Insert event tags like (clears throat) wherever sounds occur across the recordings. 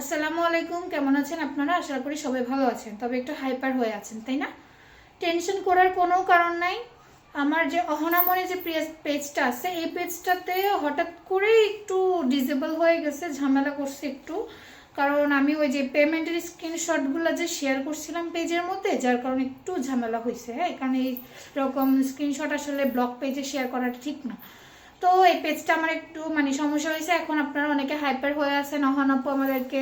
আসসালামু আলাইকুম, কেমন আছেন আপনারা? আশা করি সবাই ভালো আছেন। তবে একটু হাইপার হয়ে আছেন, তাই না? টেনশন করার কোনো কারণ নাই। আমার যে অহনামনে যে পেজটা আছে, এই পেজটাতে হঠাৎ করে একটু ডিজেবল হয়ে গেছে, ঝামেলা করছে একটু। কারণ আমি ওই যে পেমেন্টের স্ক্রিনশটগুলো যে শেয়ার করছিলাম পেজের মধ্যে, যার কারণে একটু ঝামেলা হয়েছে হ্যাঁ? কারণ এইরকম স্ক্রিনশট আসলে ব্লগ পেজে শেয়ার করাটা ঠিক না। তো এই পেজটা আমার একটু মানে সমস্যা হয়েছে। এখন আপনারা অনেকে হাইপার হয়ে আছেন। অহানপ্প আমাদেরকে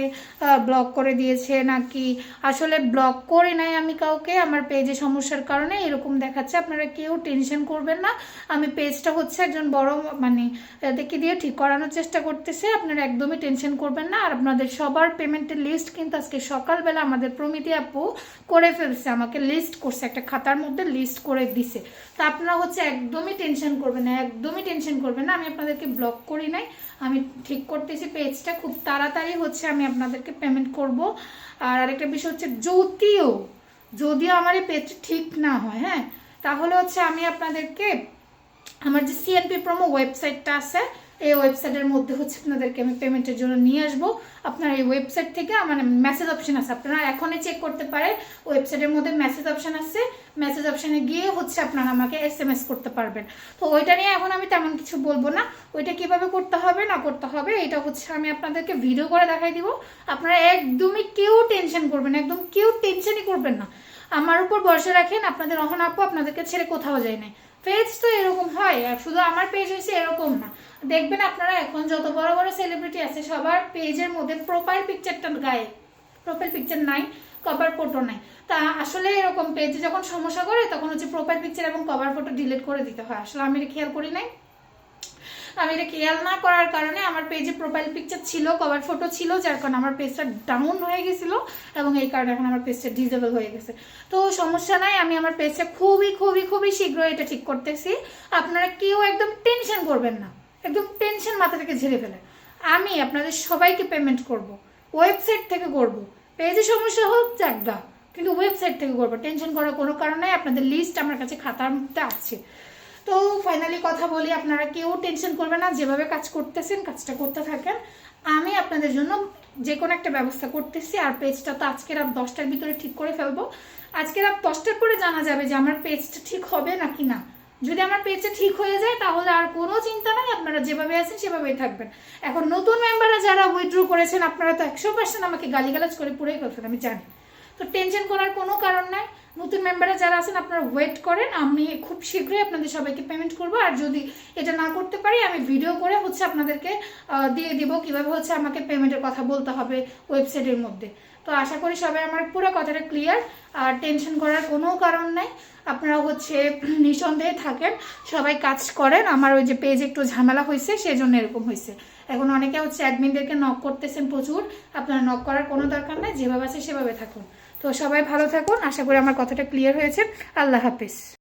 ব্লক করে দিয়েছে নাকি? আসলে ব্লক করে নাই আমি কাউকে। আমার পেজে সমস্যার কারণে এরকম দেখাচ্ছে। আপনারা কেউ টেনশন করবেন না। আমি পেজটা হচ্ছে একজন বড় মানে দেখে দিয়ে ঠিক করানোর চেষ্টা করতেছে। আপনারা একদমই টেনশন করবেন না। আর আপনাদের সবার পেমেন্টের লিস্ট কিন্তু আজকে সকালবেলা আমাদের প্রমিতি আপু করে ফেলছে। আমাকে লিস্ট করছে, একটা খাতার মধ্যে লিস্ট করে দিছে। তা আপনারা হচ্ছে একদমই টেনশন করবেন না, একদমই টেনশন করবেন না, আমি আপনাদেরকে ব্লক করি নাই। আমি ঠিক করতেছি পেজটা খুব তাড়াতাড়ি হচ্ছে, আমি আপনাদেরকে পেমেন্ট করব। আর আরেকটা বিষয় হচ্ছে, যদিও যদিও আমার এই পেজটা ঠিক না হয় হ্যাঁ তাহলে হচ্ছে আমি আপনাদেরকে আমার যে সিএনপি প্রোমো ওয়েবসাইটটা আছে, এই ওয়েবসাইটের মধ্যে হচ্ছে আপনাদেরকে আমি পেমেন্টের জন্য নিয়ে আসব। আপনার এই ওয়েবসাইট থেকে মানে মেসেজ অপশন আছে। আপনারা এখনই চেক করতে পারেন ওয়েবসাইটের মধ্যে মেসেজ অপশন আছে। মেসেজ অপশানে গিয়ে হচ্ছে আপনারা আমাকে এস এম এস করতে পারবেন। তো ওইটা নিয়ে এখন আমি তেমন কিছু বলব না। ওইটা কীভাবে করতে হবে, না করতে হবে, এটা হচ্ছে আমি আপনাদেরকে ভিডিও করে দেখাই দিব। আপনারা একদমই কেউ টেনশন করবেন একদম কেউ টেনশনই করবেন না। আমার উপর ভরসা রাখেন, আপনাদের অহন আপু আপনাদেরকে ছেড়ে কোথাও যায় নাই। পেজ তো এরকম হয় শুধু আমার পেজ হয়েছে এরকম না। দেখবেন আপনারা এখন যত বড় বড় সেলিব্রিটি আছে, সবার পেজের মধ্যে প্রোফাইল পিকচারটা গায়ে। প্রোফাইল পিকচার নাই কভার ফটো নাই। তা আসলে এরকম পেজে যখন সমস্যা করে, তখন হচ্ছে প্রোফাইল পিকচার এবং কভার ফটো ডিলিট করে দিতে হয়। আসলে আমি খেয়াল করি নাই। আমি এটা খেয়াল না করার কারণে আমার পেজে প্রোফাইল পিকচার ছিল কভার ফটো ছিল, যার কারণে আমার পেজটা ডাউন হয়ে গেছিল এবং এই কারণে এখন আমার পেজটা ডিজেবল হয়ে গেছে। তো সমস্যা নাই, আমি আমার পেজটা খুবই খুবই খুবই শীঘ্র এটা ঠিক করতেছি। আপনারা কেউ একদম টেনশন করবেন না, একদম টেনশন মাথা থেকে ঝেড়ে ফেলে। আমি আপনাদের সবাইকে পেমেন্ট করব ওয়েবসাইট থেকে করব। পেজে সমস্যা হোক জাগা কিন্তু ওয়েবসাইট থেকে করব। টেনশন করার কোনো কারণ নাই, আপনাদের লিস্ট আমার কাছে খাতার মধ্যে আছে। তো ফাইনালি কথা বলি, আপনারা কেউ টেনশন করবে না, যেভাবে কাজ করতেছেন, কাজটা করতে থাকেন। আমি আপনাদের জন্য যে কোনো একটা ব্যবস্থা করতেছি, আর পেজটা তো আজকে রাত দশটার ভিতরে ঠিক করে ফেলব। আজকে রাত দশটার পরে জানা যাবে যে আমার পেজটা ঠিক হবে নাকি না। যদি আমার পেজটা ঠিক হয়ে যায়, তাহলে আর কোনো চিন্তা নাই, আপনারা যেভাবে আছেন সেভাবেই থাকবেন। এখন নতুন মেম্বাররা যারা উইথড্র করেছেন, আপনারা তো একশো পার্সেন্ট আমাকে গালিগালাজ করে পুরোই ফেলছেন, আমি জানি। তো টেনশন করার কোনো কারণ নাই। নতুন মেম্বাররা যারা আছেন, আপনারা ওয়েট করেন। আমি খুব শীঘ্রই আপনাদের সবাইকে পেমেন্ট করব। আর যদি এটা না করতে পারি, আমি ভিডিও করে হচ্ছে আপনাদেরকে দিয়ে দিব কীভাবে হচ্ছে আমাকে পেমেন্টের কথা বলতে হবে ওয়েবসাইটের মধ্যে। তো আশা করি সবাই আমার পুরো কথাটা ক্লিয়ার আর টেনশন করার কোনো কারণ নাই। আপনারা হচ্ছে (clears throat) নিঃসন্দেহে থাকেন। সবাই কাজ করেন। আমার ওই যে পেজ একটু ঝামেলা হয়েছে সেই জন্য এরকম হয়েছে। এখন অনেকে হচ্ছে অ্যাডমিনদেরকে নক করতেছেন প্রচুর। আপনারা নক করার কোনো দরকার নাই। যেভাবে আছে সেভাবে থাকুন। তো সবাই ভালো থাকুন। আশা করি আমার কথাটা ক্লিয়ার হয়েছে। আল্লাহ হাফিজ।